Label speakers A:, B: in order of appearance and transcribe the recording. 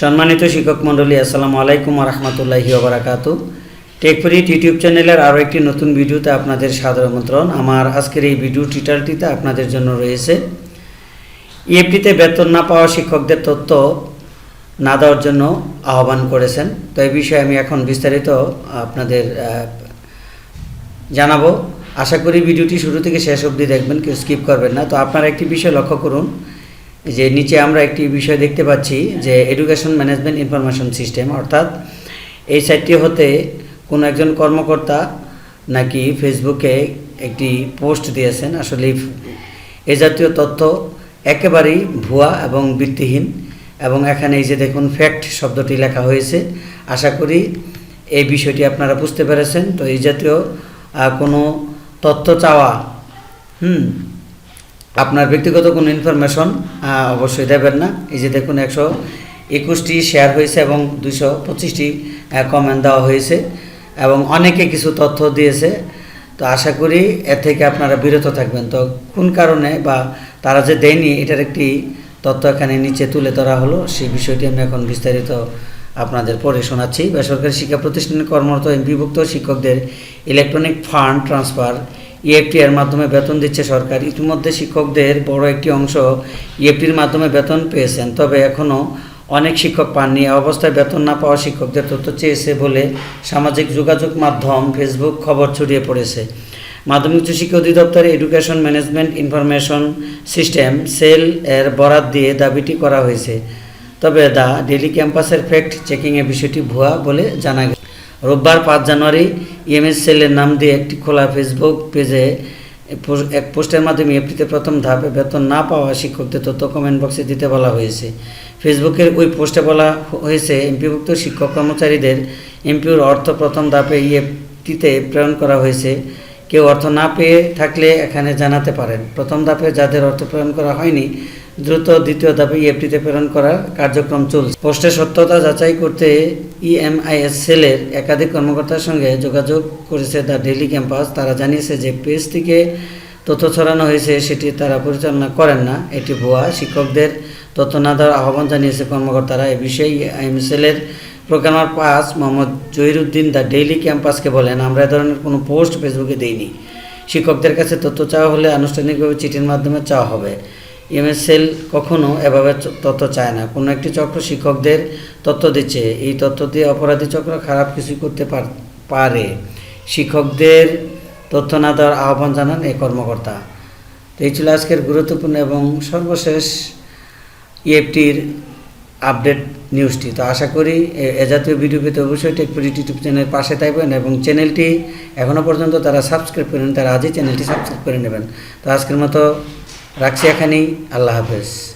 A: সম্মানিত শিক্ষক মণ্ডলী, আসসালামু আলাইকুম রহমতুল্লাহি ওবরাকাতু টেকফরিট ইউটিউব চ্যানেলের আরও একটি নতুন ভিডিওতে আপনাদের সাদর আমন্ত্রণ। আমার আজকের এই ভিডিও টিটালটিতে আপনাদের জন্য রয়েছে ইএফটিতে বেতন না পাওয়া শিক্ষকদের তথ্য না দেওয়ার জন্য আহ্বান করেছেন। তো এই বিষয়ে আমি এখন বিস্তারিত আপনাদের জানাব। আশা করি ভিডিওটি শুরু থেকে শেষ অবধি দেখবেন, কেউ স্কিপ করবেন না। তো আপনারা একটি বিষয় লক্ষ্য করুন। যে নিচে আমরা একটি বিষয় দেখতে পাচ্ছি যে এডুকেশন ম্যানেজমেন্ট ইনফরমেশন সিস্টেম অর্থাৎ এই সাইটটি হতে কোনো একজন কর্মকর্তা নাকি ফেসবুকে একটি পোস্ট দিয়েছেন। আসলে এ জাতীয় তথ্য একেবারেই ভুয়া এবং ভিত্তিহীন এবং এখানে এই যে দেখুন ফ্যাক্ট শব্দটি লেখা হয়েছে, আশা করি এই বিষয়টি আপনারা বুঝতে পেরেছেন। তো এই জাতীয় কোনো তথ্য চাওয়া, হুম আপনার ব্যক্তিগত কোনো ইনফরমেশন অবশ্যই দেবেন না। এই যে দেখুন, একশো একুশটি শেয়ার হয়েছে এবং দুশো পঁচিশটি কমেন্ট দেওয়া হয়েছে এবং অনেকে কিছু তথ্য দিয়েছে। তো আশা করি এর থেকে আপনারা বিরত থাকবেন। তো কোন কারণে বা তারা যে দেয়নি, এটার একটি তথ্য এখানে নিচে তুলে ধরা হলো, সেই বিষয়টি আমি এখন বিস্তারিত আপনাদের পড়ে শোনাচ্ছি। বেসরকারি শিক্ষা প্রতিষ্ঠানে কর্মরত বিভক্ত শিক্ষকদের ইলেকট্রনিক ফান্ড ট্রান্সফার ইএফটি এর মাধ্যমে বেতন দিচ্ছে সরকার। ইতিমধ্যে শিক্ষকদের বড় একটি অংশ ইএফটির মাধ্যমে বেতন পেয়েছেন, তবে এখনও অনেক শিক্ষক পাননি। অবস্থায় বেতন না পাওয়া শিক্ষকদের তথ্য চেয়েছে বলে সামাজিক যোগাযোগ মাধ্যম ফেসবুক খবর ছড়িয়ে পড়েছে। মাধ্যমিক শিক্ষা অধিদপ্তরের education management information system, cell এর বরাত দিয়ে দাবিটি করা হয়েছে। তবে দা ডেলি ক্যাম্পাসের ফ্যাক্ট চেকিংয়ের বিষয়টি ভুয়া বলে জানা গেছে। রোববার পাঁচ জানুয়ারি ইএমএস সেলের নাম দিয়ে একটি খোলা ফেসবুক পেজে এক পোস্টের মাধ্যমে এপ্রিতে প্রথম ধাপে বেতন না পাওয়া শিক্ষকদের তথ্য কমেন্ট বক্সে দিতে বলা হয়েছে। ফেসবুকের ওই পোস্টে বলা হয়েছে এমপিভুক্ত শিক্ষক কর্মচারীদের এমপিওর অর্থ প্রথম ধাপে ইএফটিতে প্রেরণ করা হয়েছে। কেউ অর্থ না পেয়ে থাকলে এখানে জানাতে পারেন। প্রথম ধাপে যাদের অর্থ প্রেরণ করা হয়নি দ্রুত দ্বিতীয় ধাপে ইএফটিতে প্রেরণ করার কার্যক্রম চলছে। পোস্টের সত্যতা যাচাই করতে ইএমআইএস সেলের একাধিক কর্মকর্তার সঙ্গে যোগাযোগ করেছে দ্য ডেলি ক্যাম্পাস। তারা জানিয়েছে যে পেজ থেকে তথ্য ছড়ানো হয়েছে, সেটি তারা পরিচালনা করেন না। এটি ভুয়া। শিক্ষকদের তথ্য না দেওয়ার আহ্বান জানিয়েছে কর্মকর্তারা। এ বিষয়ে আইএমএসএলের প্রোগ্রামার পাস মোহাম্মদ জহিরুদ্দিন দ্য ডেইলি ক্যাম্পাসকে বলেন, আমরা এ ধরনের কোনো পোস্ট ফেসবুকে দিইনি। শিক্ষকদের কাছে তথ্য চাওয়া হলে আনুষ্ঠানিকভাবে চিঠির মাধ্যমে চাওয়া হবে। এমএসএল কখনো এভাবে তথ্য চায় না। কোনো একটি চক্র শিক্ষকদের তথ্য দিচ্ছে। এই তথ্য দিয়ে অপরাধী চক্র খারাপ কিছু করতে পার- শিক্ষকদের তথ্য না দেওয়ার আহ্বান জানান এই কর্মকর্তা। তো এই ছিল আজকের গুরুত্বপূর্ণ এবং সর্বশেষ ইএফটির আপডেট নিউজটি। তো আশা করি এ- জাতীয় ভিডিও পেতে অবশ্যই টেকপুরি ইউটিউব চ্যানেল পাশে থাকবেন এবং চ্যানেলটি এখনও পর্যন্ত তারা সাবস্ক্রাইব করেন তারা আজই চ্যানেলটি সাবস্ক্রাইব করে নেবেন। তো আজকের মতো রাখছি এখানেই আল্লাহ হাফেজ।